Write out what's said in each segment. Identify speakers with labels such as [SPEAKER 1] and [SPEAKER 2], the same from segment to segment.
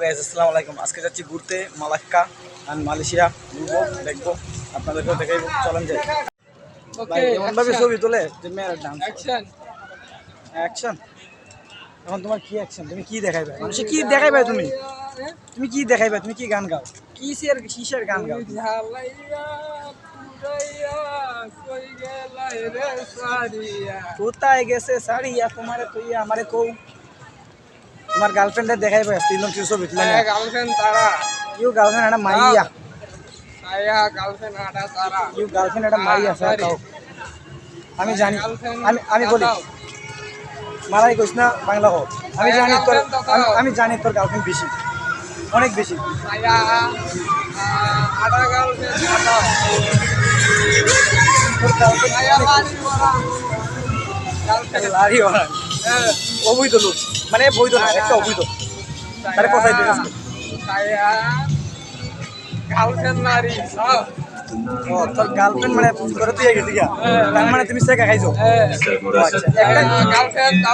[SPEAKER 1] Guys আসসালামু আলাইকুম আজকে যাচ্ছি ঘুরতে মালাক্কা আর মালয়েশিয়া। ঘুরবো দেখব আপনাদেরকেও দেখাইবো। চলেন যাই। ভাই এমনভাবে ছবি তোলে যে মেয়ের ডান্স
[SPEAKER 2] অ্যাকশন
[SPEAKER 1] অ্যাকশন এখন তোমার কি অ্যাকশন তুমি কি দেখাইবে? মানুষে কি দেখাইবে তুমি? তুমি কি দেখাইবে? তুমি কি গান গাও? কিসের কিসের গান গাও
[SPEAKER 2] ঝালাইয়া পুরাইয়া কই গেলাই রে সারিয়া
[SPEAKER 1] কোথায় গেছে সারিয়া তোমারে তুই আমারে কও। তোমার গার্লফ্রেন্ডে দেখাইবে তিনজন কি ছবি তুলে না
[SPEAKER 2] গার্লফ্রেন্ড তারা।
[SPEAKER 1] ইউ গার্লফ্রেন্ড একটা মাইয়া।
[SPEAKER 2] সায়া গার্লফ্রেন্ড আটা তারা।
[SPEAKER 1] ইউ গার্লফ্রেন্ড একটা মাইয়া স্যার কাও আমি জানি আমি আমি বলি। মালাই কইস না বাংলা হোক। আমি জানি তোর আমি- আমি জানি তোর গার্লফ্রেন্ড বেশি। অনেক বেশি।
[SPEAKER 2] সায়া আটা গার্লফ্রেন্ড আটা
[SPEAKER 1] তোর গার্লফ্রেন্ড
[SPEAKER 2] সায়া লাড়ি বড়া। গার্লফ্রেন্ড
[SPEAKER 1] লারি ওরা অবৈধ লোক মানে বৈধ না একটা অবৈধ। তারে কোথায় দিয়ে গেছে?
[SPEAKER 2] সায়া গার্লফ্রেন্ড নারী সব।
[SPEAKER 1] ও তোর গার্লফ্রেন্ড মানে তোরে তুই গেছি গা তার মানে তুমি সেকা খাইছো?
[SPEAKER 2] হ্যাঁ।
[SPEAKER 1] আচ্ছা একটা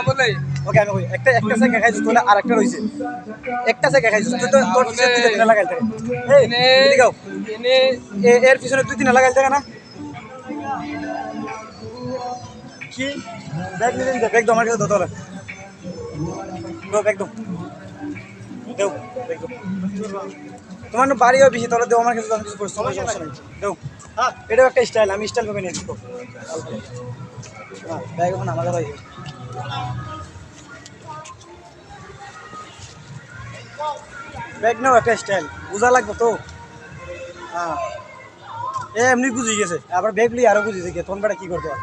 [SPEAKER 1] ওকে আমি একটা একটা সেকা খাইছো তোলে আরেকটা রইছে। একটা সেকা খাইছো তুই তো তোর পিছনে দুই এর পিছনে দুই তিনটা লাগাইতে না? কি? ব্যাগ নিয়ে ব্যাগ দাও আমার কাছে দাও ব্যাগ দাও তোমার বাড়িও বেশি তাহলে দেও আমার কাছে কিছু করার সমস্যা নেই। দেও। হ্যাঁ। এটাও একটা স্টাইল আমি স্টাইল ভাবে নিয়ে দিব হ্যাঁ ব্যাগ এখন আমাকে দাও ব্যাগ নাও একটা স্টাইল বোঝা লাগবে তো? হ্যাঁ। এ এমনি বুঝে গেছে আবার ব্যাগ লিয়ে আরও বুঝেছে কে তখন বেটা কি করতে হয়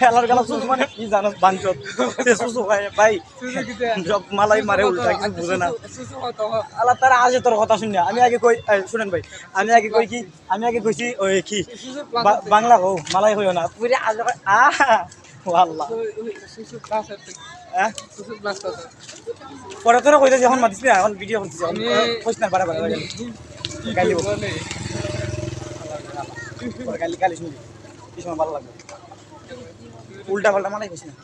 [SPEAKER 1] খেলার গেলা সুস মানে কি জানো বাঞ্চত। সে সুসু ভাই সব মালাই মারে উল্টা কিছু বুঝে না। আল্লাহ তারা আজে তোর কথা শুনি। আমি আগে কই শুনেন ভাই আমি আগে কই কি আমি আগে কইছি ওই কি বাংলা হো মালাই হইও না। পুরে আজ আ আল্লাহ হ্যাঁ? পরে তোরা কইতে যখন মাতিস না এখন ভিডিও করছিস এখন কইস না বারে বারে গালি গালি গালি শুনবি। কি সময় ভালো লাগবে? উল্টা পাল্টা মালাই কইস না।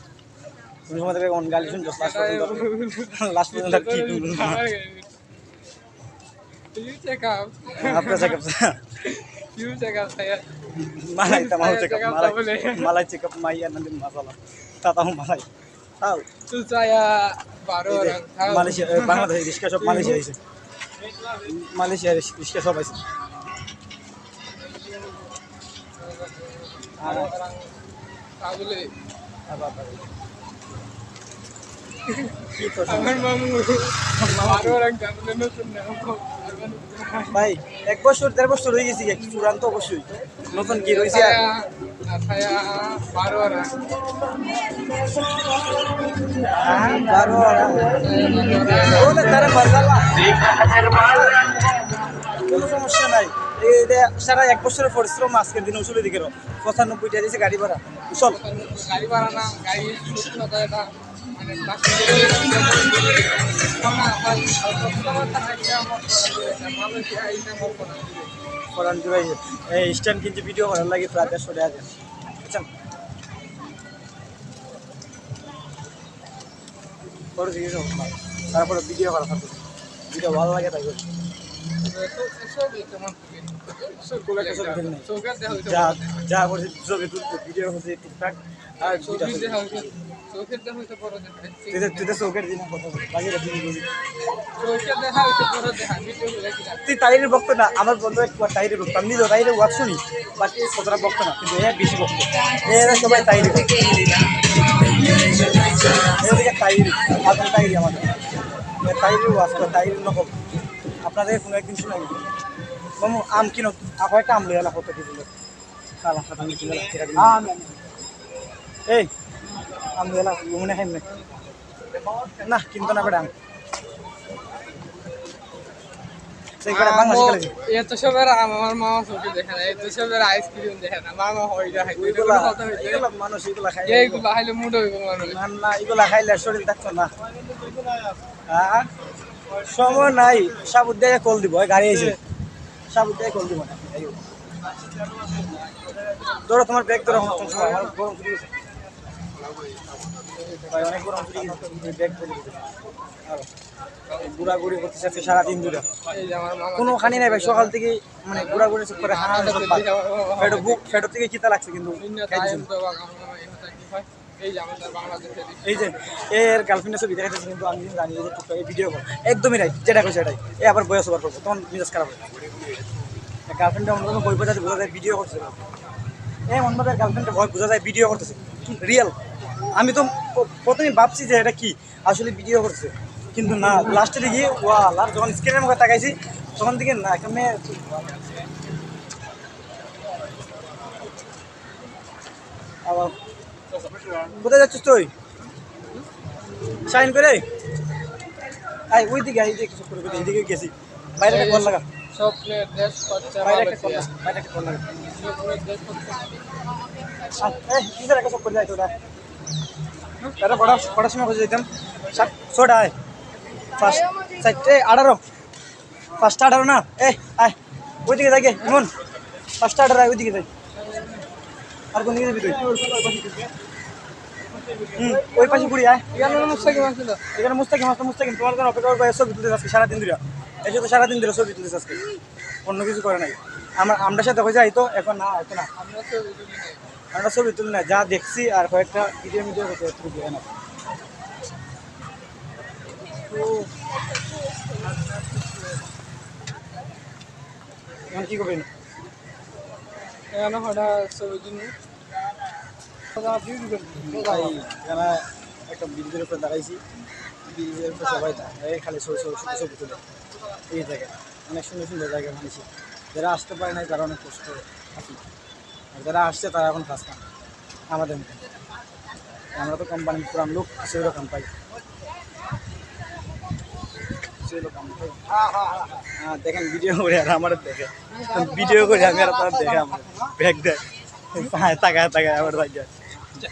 [SPEAKER 1] তুমি সময় থেকে অন গালি শুনছো? লাস্ট পর্যন্ত লাস্ট পর্যন্ত কি
[SPEAKER 2] You check out.
[SPEAKER 1] আপনার checkup
[SPEAKER 2] You check out saya.
[SPEAKER 1] মালাই তামাও
[SPEAKER 2] Saya
[SPEAKER 1] চেকআপ
[SPEAKER 2] check up
[SPEAKER 1] মালাই
[SPEAKER 2] tak boleh.
[SPEAKER 1] মাইয়া nanti masalah তাতাও মালাই। তাও।
[SPEAKER 2] saya baru orang tahu.
[SPEAKER 1] Malaysia Bangladesh rickshaw সব মালয়েশিয়া আইছে। মালয়েশিয়া রিক্সা সব আইছে। আর ভাই এক বছর দেড় বছর হয়ে গেছি চূড়ান্ত অবশ্যই। নতুন কি রয়েছে কোনো সমস্যা নাই। সারা এক বছরের পরিশ্রম আজকের দিনে উসুলে দিকে পঁচানব্বই টাকা দিয়েছে গাড়ি ভাড়া। উসল
[SPEAKER 2] গাড়ি ভাড়া না গাড়ি মানে
[SPEAKER 1] করান জুড়াই এই স্ট্যান্ড কিন্তু ভিডিও করার লাগে প্রায় দেড়শো টাকা বুঝছেন যাও তারপরে ভিডিও করা থাকবে। ভিডিও ভালো লাগে তাই যা ছবি তুলতে ভিডিও করছি টুকটাক আর. তুই তো চৌকের দিন কথা বাকি. তুই তাইরের বক্ত না আমার বন্ধু তাইরের বক্ত আমি নিজেও তাইরের ওয়াক শুনি বাকি কতটা বক্ত না কিন্তু এ বেশি বক্ত এরা সবাই তাইরে তাইরি তাইরি আমাদের। এ তাইরির ওয়াজ করে নকল। আপনাদের কোনো একদিন শুনে মামু আম কিনো? আপা একটা আম লইয়া কত কি দিল কালা এই আম মনে খাই না। কিন্তু না বেটা আম।
[SPEAKER 2] এত সবের আমার মামা চোখে দেখে না এত সবের আইসক্রিম দেখে না মামা হয় দেখাই
[SPEAKER 1] ওইগুলা এগুলা মানুষ এগুলা খাই
[SPEAKER 2] এইগুলো হাইলে মুড হইব মানুষ।
[SPEAKER 1] না না এগুলা খাইলে শরীর থাকতো না। হ্যাঁ? সময় নাই। সাবুদ দিয়ে কল দিব গাড়ি এসে। কল দিব না। ধরো তোমার ব্যাগ ধরো আমার গরম চুরি ভাই অনেক গরম চুরি ব্যাগ ধরে ঘোরাঘুরি করতেছে আজকে সারাদিন ধরে। কোনো খানি নাই ভাই সকাল থেকে মানে ঘোরাঘুরি করে হানা। পেটে বুক পেটের থেকে কিতা লাগছে কিন্তু।
[SPEAKER 2] এই যে
[SPEAKER 1] এর গার্লফ্রেন্ডের ছবি দেখাইতেছে কিন্তু আমি জানি যে টুকটাক ভিডিও কল একদমই রাইট যেটা কইছে এটাই। এ আবার বয়স ওভার করব, তখন মিজাজ খারাপ হয় গার্লফ্রেন্ডে অন্য কোনো বই বোঝাতে বোঝা যায় ভিডিও করছে এ অন্যভাবে গার্লফ্রেন্ডে ভয়, বোঝা যায় ভিডিও করতেছে। রিয়েল আমি তো প্রথমে ভাবছি যে এটা কি? আসলে ভিডিও করছে কিন্তু না লাস্টে দেখি ওয়া লাস্ট যখন স্ক্রিনের মুখে তাকাইছি, তখন থেকে না একটা আবার কোথায় যাচ্ছিস তুই? সাইন করে? আই ওই দিকে আই দিকে করে করে এইদিকে গেছি। বাইরে একটা কল লাগা।
[SPEAKER 2] স্বপ্নের দেশ হচ্ছে
[SPEAKER 1] বাইরে একটা কল লাগা বাইরে একটা কল লাগা।
[SPEAKER 2] দেশ
[SPEAKER 1] এই একটা সব করে যাই তোরা এটা বড় বড় সময় করে যেতাম সাত ছটা আয় ফার্স্ট চারটে আঠারো। না এই আয় ওই দিকে যাকে ইমন। ফার্স্টটা আঠারো আয় ওই দিকে যাই। আর কোন দিকে যাবি তুই? ওই পাশে ঘুরি
[SPEAKER 2] এখানে মুস্তাকিম
[SPEAKER 1] এখানে মুস্তাকিম তোমার জন্য অপেক্ষা করব ছবি তুলতে আজকে, সারাদিন ধরে। এসে তো সারাদিন ধরে ছবি তুলতে আজকে। অন্য কিছু করে নাই। আমার আমরা সাথে হয়ে যাই তো, এখন না হয়তো না।
[SPEAKER 2] আমরা
[SPEAKER 1] ছবি তুলি না, যা দেখছি আর কয়েকটা ভিডিও মিডিও একটু দিয়ে না এখন কি করবেন
[SPEAKER 2] এখানে হঠাৎ ছবি
[SPEAKER 1] ভাই একটা ব্রিজের উপরে দাঁড়াইছি ব্রিজের উপরে সবাই দাঁড়ায় খালি ছবি ছবি ছবি ছবি তুলে এই জায়গায় অনেক সুন্দর সুন্দর জায়গা বানিয়েছি যারা আসতে পারে নাই তারা অনেক কষ্ট আছে আর যারা আসছে তারা এখন কাজ পান আমাদের মতো আমরা তো কোম্পানির পুরান লোক সেই রকম পাই হ্যাঁ দেখেন ভিডিও করে আর আমার দেখে ভিডিও করে আমি আর তার দেখে আমার ব্যাগ দেয়। তাকায় তাকায় আমার ভাই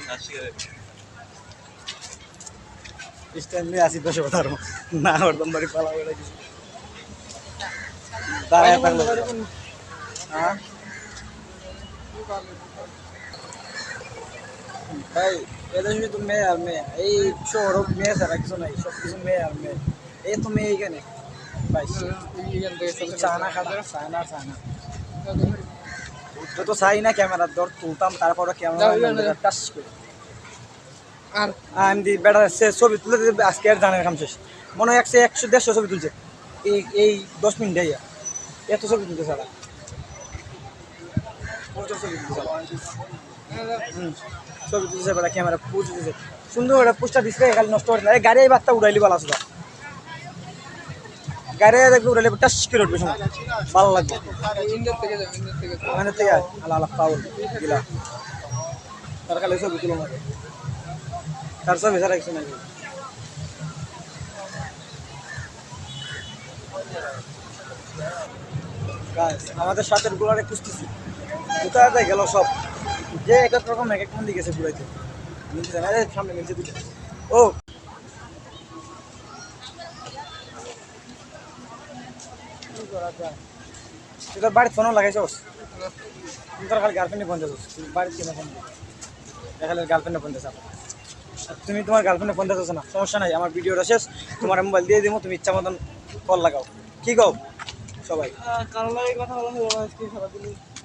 [SPEAKER 1] স্ট্যান্ড নিয়ে আসি বসে কথা না আমার দমবারি পালা বেড়ে কিছু দাঁড়ায় থাকল হ্যাঁ ভাই এটা শুধু মেয়ে আর মেয়ে এই শহর মেয়ে ছাড়া কিছু নাই সব কিছু মেয়ে আর মেয়ে এই তো মেয়ে এখানে ভাই
[SPEAKER 2] এখান থেকে ছবি
[SPEAKER 1] চানা খাটা চানা চানা তো চাই না ক্যামেরার দর তুলতাম তারপরে ক্যামেরা টাচ করে।
[SPEAKER 2] আর?
[SPEAKER 1] আমি দি বেড়া সে ছবি তুলে আজকে আর জানের কাম শেষ। মনে হয় একশো একশো দেড়শো ছবি তুলছে। এই এই দশ মিনিটে ইয়া এত ছবি তুলতে ছাড়া প্রচুর ছবি তুলতে ছবি তুলছে বেড়া ক্যামেরা পুজ সুন্দর একটা পোস্টার দিচ্ছে খালি নষ্ট করে না। গাড়ি এই বার্তা উড়াইলি বলা আসবা গাড়ি দেখবে উড়াইলে টাচ করে উঠবে ভালো লাগবে।
[SPEAKER 2] ইন্ডিয়া থেকে
[SPEAKER 1] আল্লাহ পাউল দিলা তার খালি ছবি তার ছবি ছাড়া কিছু নাই। আমাদের সাথের গুলারে খুঁজতেছি। কোথায় গেল সব। যে এক এক রকম এক এক মন্দির গেছে ঘুরাইতে। সামনে মিলছে দুটো। ও কি করা যায়? তুই তোর বাড়ির ফোনও লাগাইছস তুমি তোর খালি গার্লফ্রেন্ডে ফোন দিয়েছিস তুই বাড়ির কিনা ফোন দেখালে গার্লফ্রেন্ডে ফোন দিয়েছ তুমি তোমার গার্লফ্রেন্ডে ফোন দিতেছ না। সমস্যা নাই আমার ভিডিওটা শেষ। তোমার মোবাইল দিয়ে দিব তুমি ইচ্ছা মতন কল লাগাও। কি কও? সবাই।
[SPEAKER 2] কথা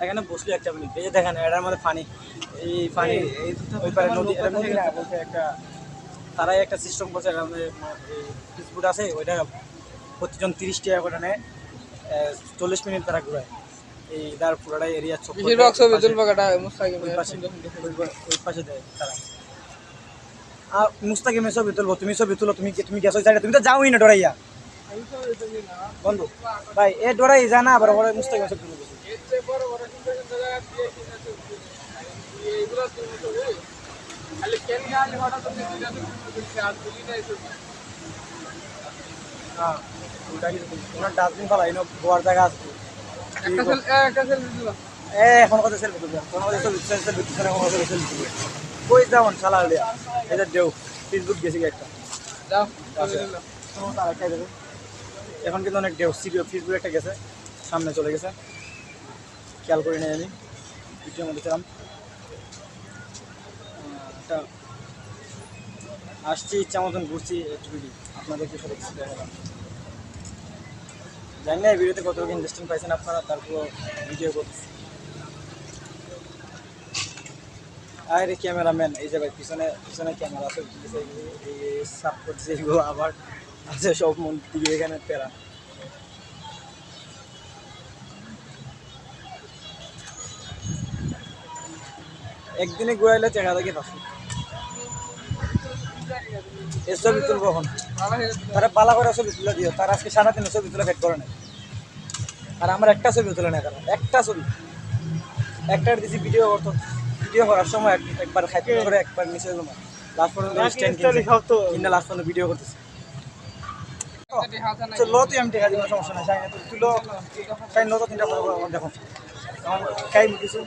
[SPEAKER 1] এখানে বসলি একটা মিনিট। এই যে দেখেন এটার মধ্যে পানি এই এই ওই পারে নদী এটা নদী না বলতে একটা তারাই একটা সিস্টেম করছে মধ্যে ফিসবুট আছে ওইটা প্রতিজন তিরিশ টাকা করে নেয়। চল্লিশ মিনিট তারা ঘুরায় এই তার পুরোটাই এরিয়া
[SPEAKER 2] বেশিরভাগ ছবি তুলবো মুস্তাকিম
[SPEAKER 1] ওই পাশে দেয় তারা আর ছবি তুলবো তুমি ছবি তুলো তুমি তুমি গেছো জায়গা তুমি তো যাওই না ডরাইয়া বন্ধু ভাই এ ডরাই জানা আবার ওরা মুস্তাকিমের ছবি তুলে
[SPEAKER 2] খালি কেন গালি হঠাৎ আর তুলি নাই ছবি
[SPEAKER 1] হ্যাঁ ওনার ডাস্টবিন ফেলা এনে গোয়ার জায়গা
[SPEAKER 2] দিল
[SPEAKER 1] এ এখন কত সেলফি তুলবে। কোন কত সেলফি সেলফি তুলবে কোন কত সেলফি তুলবে। কই যাবেন শালা লিয়া এটা দেও ফেসবুক গেছি একটা
[SPEAKER 2] যাও।
[SPEAKER 1] তার একটা দেবে এখন কিন্তু অনেক ডেউ সিরিও ফেসবুক একটা গেছে। সামনে চলে গেছে। খেয়াল করি নাই আমি। ভিডিওর মধ্যে ছিলাম একটা আসছি ইচ্ছা মতন ঘুরছি। একটু আপনাদেরকে কিছু দেখালাম জানি না, এই ভিডিওতে কত ইন্টারেস্টিং পাইছেন আপনারা তারপর ভিডিও করতেছি। আরে ক্যামেরাম্যান, এই যে ভাই, পিছনে পিছনে ক্যামেরা আছে আবার আছে সব মন দিকে এখানে পেরা একদিনে ঘুরাইলে থাকে পাঁচশো এর ছবি তুলবো এখন। তারা পালা করে ছবি তুলে দিও। তার আজকে সারা দিনে ছবি তুলে ফেট করে না আর আমার একটা ছবি তুলে না কারণ একটা ছবি। একটা দিছি ভিডিও করতো। ভিডিও করার সময় এক- একবার খাইতে করে একবার নিচে গেলাম লাস্ট পর্যন্ত স্ট্যান্ড কিনে লাস্ট পর্যন্ত ভিডিও করতেছি। লো তুই আমি টেকা দিব সমস্যা নাই চাই না তুই তুলো চাই লো তো তিনটা আমার দেখো। খাই কিছু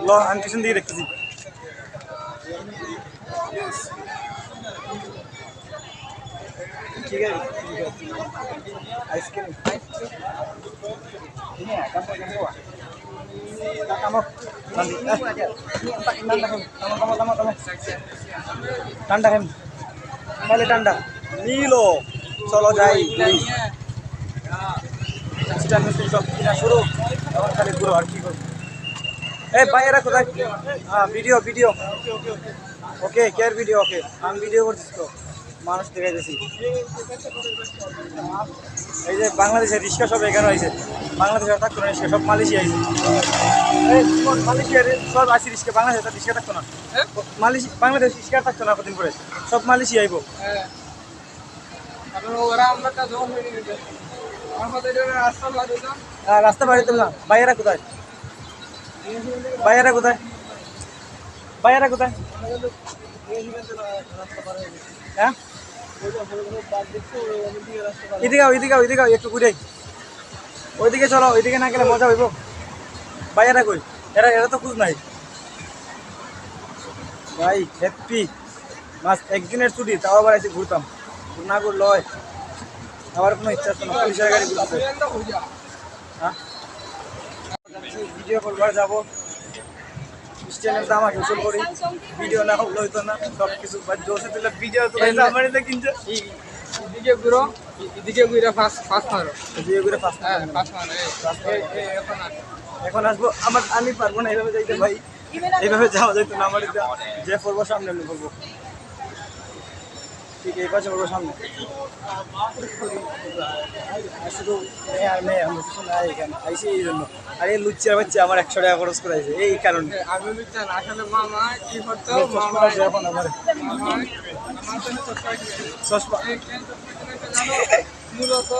[SPEAKER 1] ল আমি দেখতেছি। ঠিক আছে তাহলে ঠান্ডা নিলো চলো যাই শুরু। এখন খালি আর কি কোথায়? হ্যাঁ video video. Okay care video? Okay, আমি ভিডিও করছিস তো। মানুষ দেখাইতেছি এই যে বাংলাদেশের রিক্সা সব এখানে হয়েছে বাংলাদেশে আর থাকতো না রিক্সা সব মালয়েশিয়া আইছে। এই মালয়েশিয়ার সব আসি রিক্সা বাংলাদেশে তার রিক্সা থাকতো না।
[SPEAKER 2] হ্যাঁ?
[SPEAKER 1] মালয়েশিয়া বাংলাদেশ রিক্সা থাকতো না কদিন পরে। সব মালয়েশিয়া আইবো।
[SPEAKER 2] হ্যাঁ। রাস্তা লাগে না
[SPEAKER 1] আর বাড়িতে না। ভাইয়েরা কোথায়? ভাইয়েরা কোথায়? ভাইয়েরা কোথায়? হ্যাঁ? এদিকে এদিকে আও, একটু ঘুরে ওইদিকে চলো ওইদিকে না গেলে মজা হইব। ভাইয়েরা কই? এরা এরা তো খুঁজ নাই। ভাই হ্যাপি মাস একদিনের ছুটি তাও আবার এসে ঘুরতাম। না হয় আবার কোনো ইচ্ছা না? পুলিশের গাড়ি ঘুরতে।
[SPEAKER 2] হয়ে?
[SPEAKER 1] ভিডিও যাব। স্ট্যান্ডের দাম আগে করি। ভিডিও না হলে হইতো না সব কিছু জোসে তুলে ভিডিও তো আমার এটা কিনছে।
[SPEAKER 2] এদিকে ঘুরো এদিকে ঘুরে ফাঁস ফাঁস মারো।
[SPEAKER 1] এদিকে ঘুরে
[SPEAKER 2] হ্যাঁ ফাঁস মারো এখন
[SPEAKER 1] এখন আসব। আমার আমি পারব না এইভাবে যাইতে ভাই। এইভাবে যাওয়া যাইতো না আমার যে পড়ব সামনে আমি ঠিক এই পাশে পড়ব সামনে। শুধু মেয়ে আর মেয়ে আমরা কিছু নাই এখানে। আইসি এই জন্য। আর এই লুচ্চার বাচ্চা আমার একশো টাকা খরচ করাইছে এই কারণে।
[SPEAKER 2] আমি আসলে মামা কি করতো? মামা
[SPEAKER 1] আমার।
[SPEAKER 2] চশমা? মূলত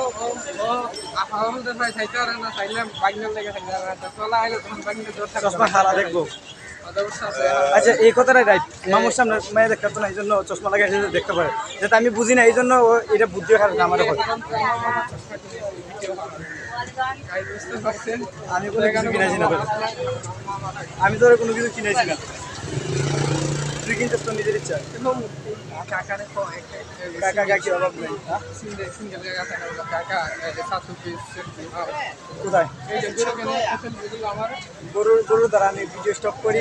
[SPEAKER 2] চাইতে পারে না চাইলে বাগনার লেগে থাকতে পারে না চলা আইলে তখন বাগনার
[SPEAKER 1] চশমা হারা দেখব। আচ্ছা এই কথাটাই রাইট মামুর সামনে মেয়ে দেখতে পারতো না, এই জন্য চশমা লাগে দেখতে পারে। যেটা আমি বুঝি না, এই জন্য এটা বুদ্ধি খারাপ না আমার আমি কোনো কিছু কিনেছি না আমি তো কোনো কিছু কিনেছি না। তুই কিনছিস তো নিজের ইচ্ছা
[SPEAKER 2] কাকারে
[SPEAKER 1] কাকা কাকি অভাব নেই। হ্যাঁ?
[SPEAKER 2] সিঙ্গেল সিঙ্গেল কাকা কাকা সাতশো পিস
[SPEAKER 1] কোথায়?
[SPEAKER 2] আমার।
[SPEAKER 1] গরুর গরুর দ্বারা আমি ভিডিও স্টপ করি।